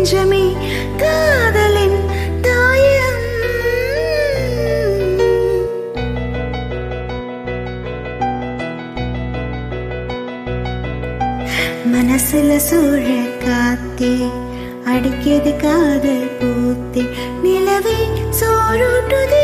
நெஞ்சமே காதலின் தாயம். மனசுல சூழ காத்தே அடிக்கிறது காதல் பூத்தே நிலவே சோறுட்டுதே